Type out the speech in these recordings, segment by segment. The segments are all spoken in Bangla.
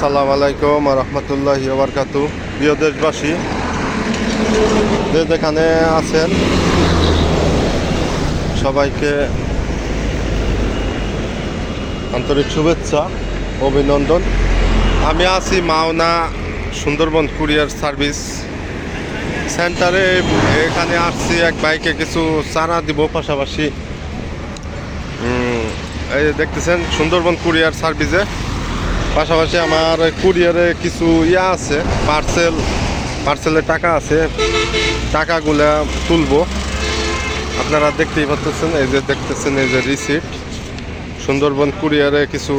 আসসালামু আলাইকুম রহমতুল্লাহ বারকাত প্রিয় দেশবাসী, যে যেখানে আছেন, সবাইকে আন্তরিক শুভেচ্ছা, অভিনন্দন। আমি আছি মাওনা সুন্দরবন কুরিয়ার সার্ভিস সেন্টারে। এখানে আসছি, এক বাইকে কিছু চারা দিব পাশাপাশি। এই দেখতেছেন সুন্দরবন কুরিয়ার সার্ভিসে। পাশাপাশি আমার কুরিয়ারে কিছু ইয়া আছে পার্সেল পার্সেলের টাকা আছে। টাকাগুলা তুলবো। আপনারা দেখতেই পাচ্ছেন এই যে দেখতেছেন, এই যে রিসিপ্ট সুন্দরবন কুরিয়ারে কিছু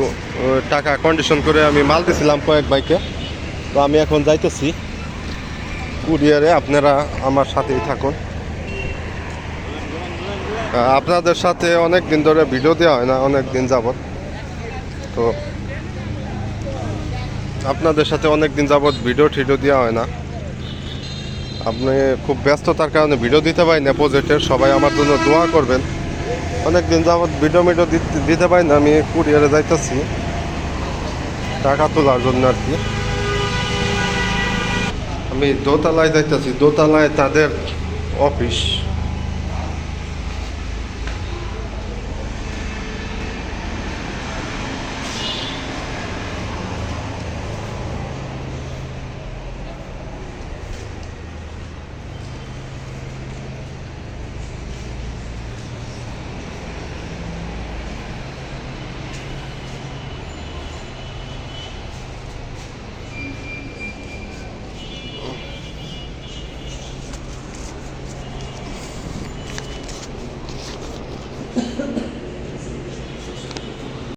টাকা কন্ডিশন করে আমি মাল দিছিলাম কয়েক বাইকে তো আমি এখন যাইতেছি। কুরিয়ারে আপনারা আমার সাথেই থাকুন। আপনাদের সাথে অনেক দিন ধরে ভিডিও দেওয়া হয় না অনেক দিন যাবত তো আপনাদের সাথে অনেক দিন যাবত ভিডিও টিডিও দেওয়া হয় না। আপনি খুব ব্যস্ততার কারণে ভিডিও দিতে পারি না প্রজেক্টের সবাই আমার জন্য দোয়া করবেন। অনেক দিন যাবত ভিডিও মিডিও দিতে- দিতে পারি না, আমি কুরিয়ারে যাইতেছি। টাকা তোলার জন্য আর কি। আমি দোতলায় যাইতেছি। দোতলায় তাদের অফিস